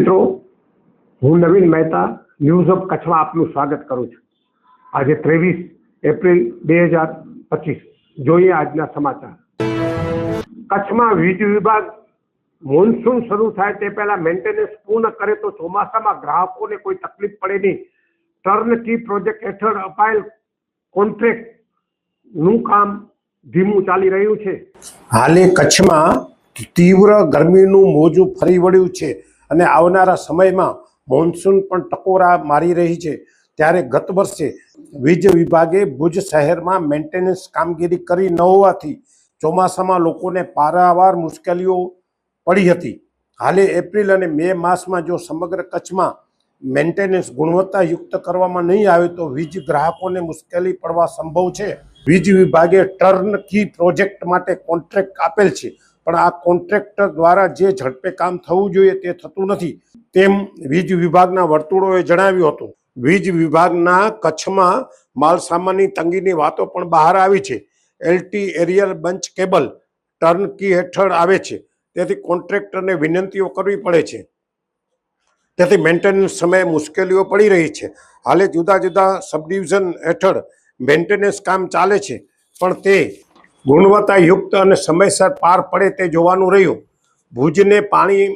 મિત્રો, હું નવીન Mehta news of કચ્છમાં આપનું સ્વાગત કરું છું. આજે ત્રેવીસ એપ્રિલ બે હજાર પચીસ. જોઈએ આજના સમાચાર. કચ્છમાં વીજ વિભાગ મોન્સૂન શરૂ થાય તે પહેલા મેન્ટેનન્સ પૂર્ણ કરે તો ચોમાસામાં ગ્રાહકોને કોઈ તકલીફ પડે નહીં. ટર્ન કી પ્રોજેક્ટ હેઠળ અપાયેલ કોન્ટ્રેક્ટનું કામ ધીમું ચાલી રહ્યું છે. હાલે કચ્છમાં તીવ્ર ગરમીનું મોજું ફરી વળ્યું છે. અને આવનારા સમયમાં મોન્સૂન પણ ટકોરા મારી રહી છે. ત્યારે ગત વર્ષે વીજ વિભાગે ભુજ શહેરમાં મેન્ટેનન્સ કામગીરી કરી ન હોવાથી ચોમાસામાં લોકોને પારાવાર મુશ્કેલીઓ પડી હતી. હાલે એપ્રિલ અને મે માસમાં જો સમગ્ર કચ્છમાં મેન્ટેનન્સ ગુણવત્તાયુક્ત કરવામાં નહીં આવે તો વીજ ગ્રાહકોને મુશ્કેલી પડવા સંભવ છે. વીજ વિભાગે ટર્ન કી પ્રોજેક્ટ માટે કોન્ટ્રાક્ટ આપેલ છે. પણ આ કોન્ટ્રાક્ટર દ્વારા જે ઝડપે કામ થવું જોઈએ તે થતું નથી. તેમ વીજ વિભાગના વર્તુળોએ જણાવ્યું હતું. વીજ વિભાગના કચ્છમાં માલસામાનની તંગીની વાતો પણ બહાર આવી છે. LT aerial bunch cable turn key હેઠળ આવે છે. તેથી કોન્ટ્રાક્ટરને વિનંતીઓ કરવી પડે છે. તેથી મેન્ટેનન્સ સમયે મુશ્કેલીઓ પડી રહી છે. હાલે જુદા જુદા સબડિવિઝન હેઠળ મેન્ટેનન્સ કામ ચાલે છે. પણ તે ગુણવત્તાયુક્ત અને સમયસર પાર પડે તે જોવાનું રહ્યું. ભુજને પાણી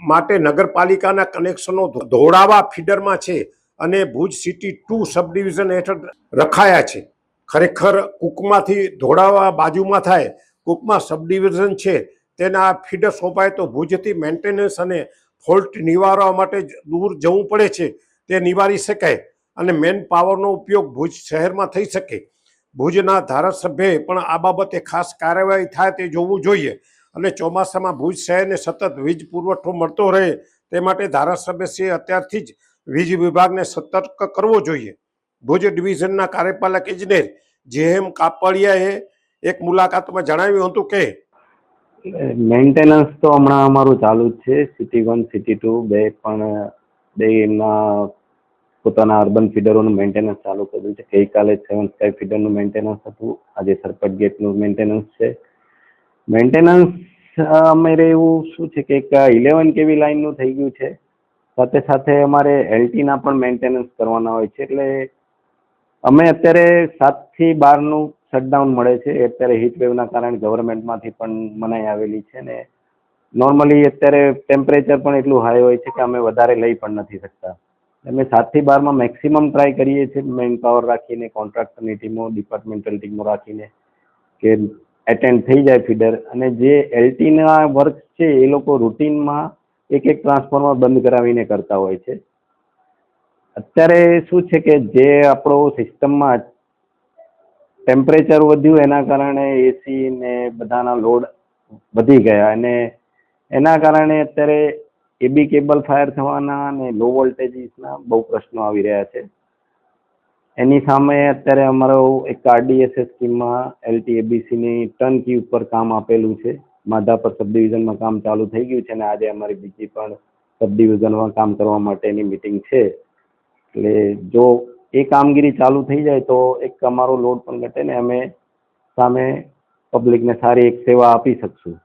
માટે નગરપાલિકાના કનેક્શનો ધોળાવા ફીડરમાં છે અને ભુજ સિટી ટુ સબડિવિઝન હેઠળ રખાયા છે. ખરેખર કુકમાંથી ધોળાવા બાજુમાં થાય, કુકમાં સબડિવિઝન છે, તેના ફીડર સોંપાય તો ભુજથી મેન્ટેનન્સ અને ફોલ્ટ નિવારવા માટે દૂર જવું પડે છે, તે નિવારી શકાય અને મેન પાવરનો ઉપયોગ ભુજ શહેરમાં થઈ શકે. ભુજના ધારાસભ્યએ પણ આ બાબતે ખાસ કાર્યવાહી થાય તે જોવું જોઈએ. અને ચોમાસામાં ભુજ શહેરને સતત વીજ પુરવઠો મળતો રહે તે માટે ધારાસભ્યશ્રીએ અત્યારથી જ વીજ વિભાગને સતર્ક કરવો જોઈએ. ભુજ ડિવિઝનના કાર્યપાલક ઇજનેર જે એમ કાપડિયાએ એક મુલાકાતમાં જણાવ્યું હતું કે મેન્ટેનન્સ તો હમણાં અમારું ચાલુ જ છે. સિટી વન, સિટી ટુ બે પણ બે એમના પોતાના અર્બન ફીડરોનું મેન્ટેનન્સ ચાલુ કર્યું છે. ગઈકાલે સેવન સ્કાય ફીડરનું મેન્ટેનન્સ હતું. આજે સરપટ ગેટનું મેન્ટેનન્સ છે. મેન્ટેનન્સ અમારે એવું શું છે કે એક ઇલેવન કેવી લાઇનનું થઈ ગયું છે. સાથે સાથે અમારે એલટીના પણ મેન્ટેનન્સ કરવાના હોય છે. એટલે અમે અત્યારે સાતથી બારનું શટડાઉન મળે છે. અત્યારે હીટ વેવના કારણે ગવર્મેન્ટમાંથી પણ મનાઈ આવેલી છે ને. નોર્મલી અત્યારે ટેમ્પરેચર પણ એટલું હાઈ હોય છે કે અમે વધારે લઈ પણ નથી શકતા. અમે સાતથી બારમાં મેક્સિમમ ટ્રાય કરીએ છીએ મેન પાવર રાખીને કોન્ટ્રાક્ટરની ટીમો ડિપાર્ટમેન્ટલ ટીમો રાખીને કે એટેન્ડ થઈ જાય ફીડર અને જે એલટીના વર્ક છે, એ લોકો રૂટીનમાં એક એક ટ્રાન્સફોર્મર બંધ કરાવીને કરતા હોય છે. અત્યારે શું છે કે જે આપણો સિસ્ટમમાં ટેમ્પરેચર વધ્યું, એના કારણે એસી ને બધાના લોડ વધી ગયા. અને એના કારણે અત્યારે એબી કેબલ ફાયર થવાના અને લો વોલ્ટેજીસના બહુ પ્રશ્નો આવી રહ્યા છે. એની સામે અત્યારે અમારો એક આરડીએસએસ સ્કીમમાં એલટી એબીસીની ટર્ન કી ઉપર કામ આપેલું છે. માધાપર સબડિવિઝનમાં કામ ચાલુ થઈ ગયું છે અને આજે અમારી બીજી પણ સબડિવિઝનમાં કામ કરવા માટેની મિટિંગ છે. એટલે જો એ કામગીરી ચાલુ થઈ જાય તો એક અમારો લોડ પણ ઘટે ને અમે સામે પબ્લિકને સારી એક સેવા આપી શકશું.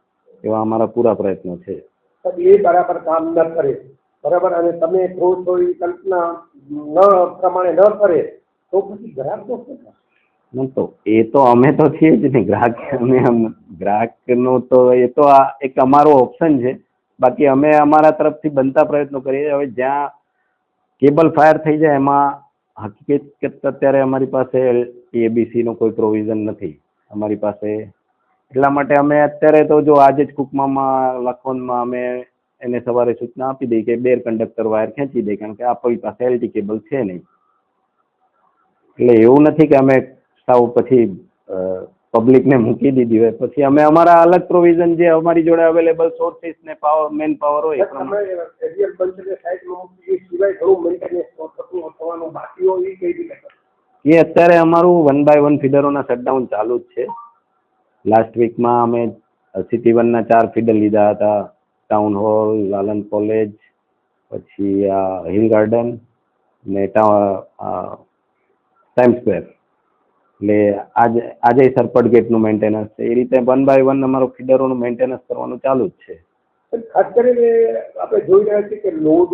એવા અમારા પૂરા પ્રયત્નો છે. એ બરાબર કામ ન કરે. બરાબર? અને તમે કહો છો એ કલ્પના ન પ્રમાણે ન કરે, તો પછી ગ્રાહક તો શું થાય? તો, એ તો અમે તો છીએ જ નહીં ગ્રાહક અમે ગ્રાહકનો તો એ તો આ એક અમારો ઓપ્શન છે. બાકી અમે અમારા તરફથી બનતા પ્રયત્નો કરીએ હવે જ્યાં કેબલ ફાયર થઈ જાય, એમાં હકીકત અત્યારે અમારી પાસે એબીસી નો કોઈ પ્રોવિઝન નથી. અમારી પાસે એટલા માટે અમે અત્યારે તો જો આજે જ કુકમામાં લખવણમાં અમે એને સવારે સૂચના આપી દઈ કે બેર કંડક્ટર વાયર ખેંચી દે કારણ કે આપણી પાસે એલટી કેબલ છે નહીં. એટલે એવું નથી કે અમે સાવ પછી પબ્લિકને મૂકી દીધી હોય. પછી અમે અમારા અલગ પ્રોવિઝન જે અમારી જોડે અવેલેબલ સોર્સિસ ને પાવર મેન પાવર હોય એ પ્રમાણે. એ અત્યારે અમારું વન બાય વન ફીડરોના શટડાઉન ચાલુ જ છે. લાસ્ટ વીકમાં અમે સિટી વનના ચાર ફીડર લીધા હતા. ટાઉન હોલ લાલન કોલેજ પછી આ હિલ ગાર્ડન ને ટાઈમ સ્ક્વેર એટલે આજે આજે સરપટ ગેટનું મેન્ટેનન્સ છે. એ રીતે વન બાય વન અમારો ફીડરોનું મેન્ટેનન્સ કરવાનું ચાલુ જ છે. ખાસ કરીને આપણે જોઈ રહ્યા છીએ કે લોડ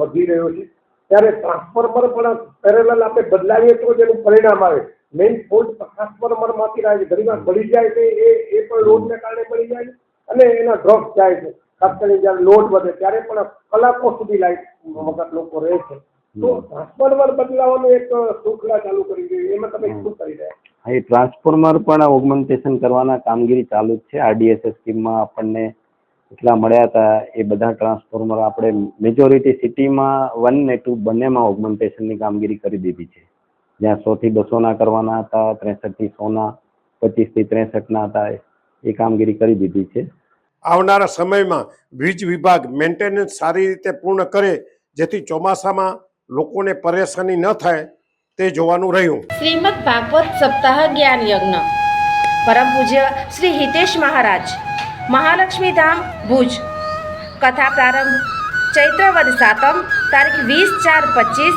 વધી રહ્યો છે. ત્યારે ટ્રાન્સફોર્મર પણ પેરેલલ આપણે બદલાવીએ તો જ એનું પરિણામ આવે. મેઇન ફોલ્ટ ટ્રાન્સફોર્મરમાંથી રહે છે. ઘણી વાર બળી જાય છે એ એ પણ લોડને કારણે બળી જાય છે અને એના ડ્રોપ જાય છે. ખાસ કરીને જ્યારે લોડ વધે ત્યારે પણ કલાકો સુધી લાઈટ વખત લોકો રહે છે. તો ટ્રાન્સફોર્મર બદલાવાનું એક શૃંખલા ચાલુ કરી દીધી એમાં તમે શું કરી રહ્યા એ ટ્રાન્સફોર્મર પણ ઓગમેન્ટેશન કરવાના કામગીરી ચાલુ જ છે. આરડીએસએસ સ્કીમમાં આપણને એટલા મળ્યા હતા. એ બધા ટ્રાન્સફોર્મર આપણે મેજોરિટી સિટીમાં વન ને ટુ બંનેમાં ઓગમેન્ટેશનની કામગીરી કરી દીધી છે. જ્યાં સોથી બસોના કરવાના હતા ત્રેસઠથી સોના પચીસથી ત્રેસઠના હતા એ કામગીરી કરી દીધી છે. આવનારા સમયમાં વીજ વિભાગ મેન્ટેનન્સ સારી રીતે પૂર્ણ કરે જેથી ચોમાસામાં લોકોને પરેશાની ન થાય તે જોવાનું રહ્યું. શ્રીમદ ભાગવત સપ્તાહ જ્ઞાન યજ્ઞ. પરમ પૂજ્ય શ્રી હિતેશ મહારાજ. મહાલક્ષ્મી ધામ ભુજ. કથા પ્રારંભ ચૈત્રવદ સાતમ તારીખ વીસ ચાર પચીસ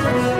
Thank you.